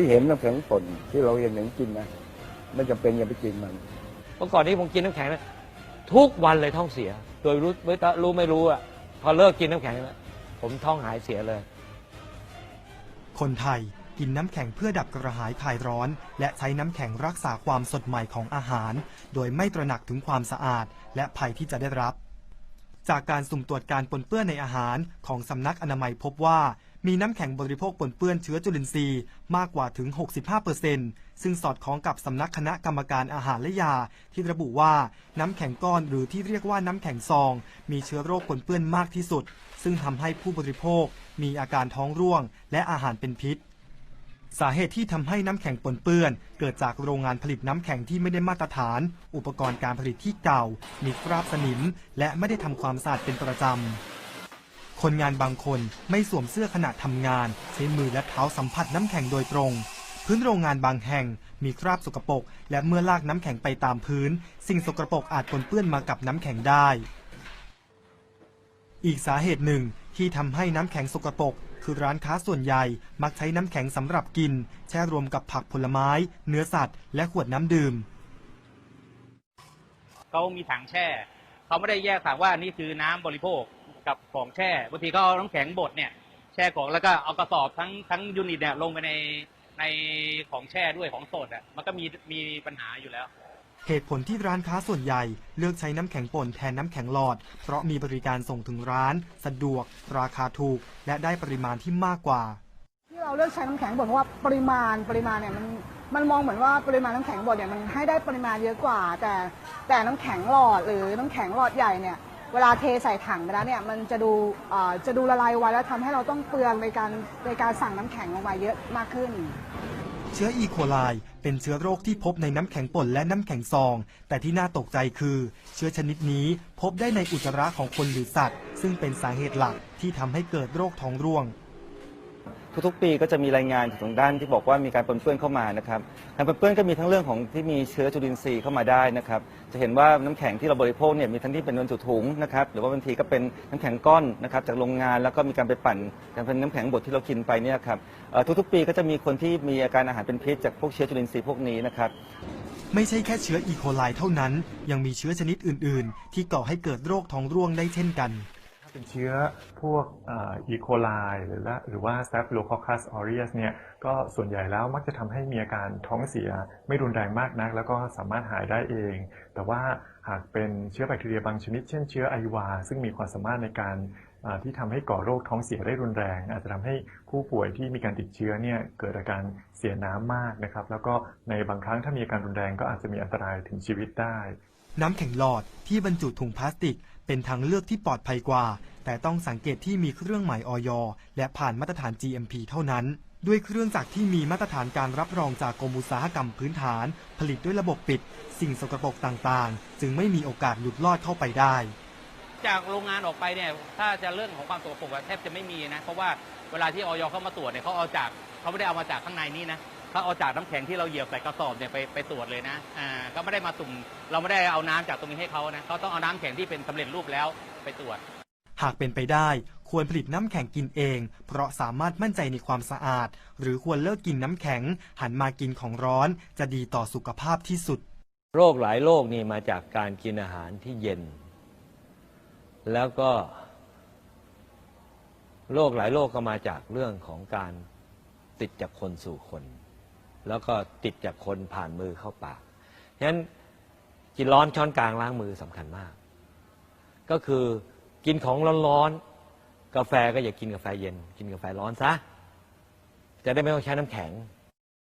ที่เห็นน้ำแข็งป่นที่เราเห็นอย่างกินนะไม่จำเป็นอย่าไปกินมัน เมื่อก่อนนี้ผมกินน้ำแข็งนะทุกวันเลยท้องเสีย โดยรู้ไม่ตะรู้ไม่รู้อะพอเลิกกินน้ำแข็งแล้วผมท้องหายเสียเลย คนไทยกินน้ำแข็งเพื่อดับกระหายคลายร้อน และใช้น้ำแข็งรักษาความสดใหม่ของอาหาร โดยไม่ตระหนักถึงความสะอาด และภัยที่จะได้รับ จากการสุ่มตรวจการปนเปื้อนในอาหารของสำนักอนามัยพบว่า มีน้ำแข็งบริโภคปนเปื้อนเชื้อจุลินทรีย์มากกว่าถึง 65%ซึ่งสอดคล้องกับสำนักคณะกรรมการอาหารและยา ที่ระบุว่าน้ำแข็งก้อนหรือที่เรียกว่าน้ำแข็งซอง มีเชื้อโรคปนเปื้อนมากที่สุด ซึ่งทำให้ผู้บริโภค มีอาการท้องร่วง และอาหารเป็นพิษสาเหตุที่ทำให้น้ำแข็งปนเปื้อน เกิดจากโรงงานผลิตน้ำแข็งที่ไม่ได้มาตรฐาน อุปกรณ์การผลิตที่เก่า มีคราบสนิม และไม่ได้ทำความสะอาดเป็นประจำ คนงานบางคนไม่สวมเสื้อขณะทำงาน ใช้มือและเท้าสัมผัสน้ำแข็งโดยตรง พื้นโรงงานบางแห่งมีคราบสกปรกและเมื่อลากน้ำแข็งไปตามพื้น สิ่งสกปรกอาจปนเปื้อนมากับน้ำแข็งได้ อีกสาเหตุหนึ่งที่ทำให้น้ำแข็งสกปรกคือร้านค้าส่วนใหญ่มักใช้น้ำแข็งสำหรับกิน แช่รวมกับผักผลไม้ เนื้อสัตว์ และขวดน้ำดื่มเขามีถังแช่ เขาไม่ได้แยกต่างว่านี่คือน้ำบริโภค กับของแช่บางทีเขาเอาน้ำแข็งบดเนี่ย แช่ของแล้วก็เอากระสอบทั้งทั้งยูนิตเนี่ยลงไปในในของแช่ด้วยของสดอะมันก็มีมีปัญหาอยู่แล้ว เหตุผลที่ร้านค้าส่วนใหญ่เลือกใช้น้ำแข็งป่นแทนน้ำแข็งหลอด เพราะมีบริการส่งถึงร้าน สะดวก ราคาถูก และได้ปริมาณที่มากกว่า ที่เราเลือกใช้น้ำแข็งบดเพราะว่าปริมาณปริมาณเนี่ยมันมันมองเหมือนว่าปริมาณน้ำแข็งบดเนี่ยมันให้ได้ปริมาณเยอะกว่า แต่แต่น้ำแข็งหลอดหรือน้ำแข็งหลอดใหญ่เนี่ย เวลาเทใส่ถังไปแล้วเนี่ยมันจะดูอ่อจะดูละลายไวแล้วทำให้เราต้องเปลืองในการในการสั่งน้ำแข็งลงมาเยอะมากขึ้น เชื้ออีโคไลเป็นเชื้อโรคที่พบในน้ำแข็งป่นและน้ำแข็งซอง แต่ที่น่าตกใจคือ เชื้อชนิดนี้พบได้ในอุจจาระของคนหรือสัตว์ ซึ่งเป็นสาเหตุหลักที่ทำให้เกิดโรคท้องร่วง ทุกๆ ปีก็จะมีรายงานจากทางด้านที่บอกว่ามีการปนเปื้อนเข้ามานะครับการปนเปื้อนก็มีทั้งเรื่องของที่มีเชื้อจุลินทรีย์เข้ามาได้นะครับจะเห็นว่าน้ำแข็งที่เราบริโภคเนี่ยมีทั้งที่เป็นบรรจุถุงนะครับหรือว่าบางทีก็เป็นน้ำแข็งก้อนนะครับจากโรงงานแล้วก็มีการไปปั่นกันเป็นน้ำแข็งบดที่เรากินไปเนี่ยครับเอ่อทุกๆ ปีก็จะมีคนที่มีอาการอาหารเป็นพิษจากพวกเชื้อจุลินทรีย์พวกนี้นะครับ ไม่ใช่แค่เชื้ออีโคไลเท่านั้น ยังมีเชื้อชนิดอื่น ๆ ที่ก่อให้เกิดโรคท้องร่วงได้เช่นกัน เป็นเชื้อพวกอีโคไลหรือว่าหรือว่า Staphylococcus aureus เนี่ยก็ส่วนใหญ่แล้วมักจะทำให้มีอาการท้องเสียไม่รุนแรงมากนัก แล้วก็สามารถหายได้เอง แต่ว่าหากเป็นเชื้อแบคทีเรียบางชนิด เช่นเชื้อไอวา ซึ่งมีความสามารถในการที่ทำให้ก่อโรคท้องเสียได้รุนแรง อาจจะทำให้ผู้ป่วยที่มีการติดเชื้อเนี่ยเกิดอาการเสียน้ำมากนะครับ แล้วก็ในบางครั้งถ้ามีอาการรุนแรงก็อาจจะมีอันตรายถึงชีวิตได้ น้ำแข็งหลอดที่บรรจุถุงพลาสติก เป็นทางเลือกที่ปลอดภัยกว่า แต่ต้องสังเกตที่มีเครื่องหมายออยและผ่านมาตรฐาน GMP เท่านั้น ด้วยเครื่องจักรที่มีมาตรฐานการรับรองจากกรมอุตสาหกรรมพื้นฐาน ผลิตด้วยระบบปิด สิ่งสกปรกต่างๆ จึงไม่มีโอกาสหลุดลอดเข้าไปได้ จากโรงงานออกไปเนี่ยถ้าจะเรื่องของความสกปรกอะแทบจะไม่มีนะเพราะว่าเวลาที่ออยเข้ามาตรวจเนี่ยเขาเอาจากเขาไม่ได้เอามาจากข้างในนี้นะ เขาเอาจากน้ำแข็งที่เราเหยียบใส่กระสอบเนี่ยไปไปตรวจเลยนะอ่าก็ไม่ได้มาสุ่ม เราไม่ได้เอาน้ำจากตรงนี้ให้เขานะเขาต้องเอาน้ำแข็งที่เป็นสำเร็จรูปแล้วไปตรวจ หากเป็นไปได้ควรผลิตน้ำแข็งกินเอง เพราะสามารถมั่นใจในความสะอาด หรือควรเลิกกินน้ำแข็ง หันมากินของร้อน จะดีต่อสุขภาพที่สุด โรคหลายโรคนี่มาจากการกินอาหารที่เย็น แล้วก็ โรคหลายโรคก็มาจากเรื่องของการติดจากคนสู่คน แล้วก็ติดจากคนผ่านมือเข้าปากฉะนั้นกินร้อนช้อนกลางล้างมือสำคัญมาก ก็คือกินของร้อนๆกาแฟก็อย่ากินกาแฟเย็น กินกาแฟร้อนซะจะได้ไม่ต้องใช้น้ำแข็ง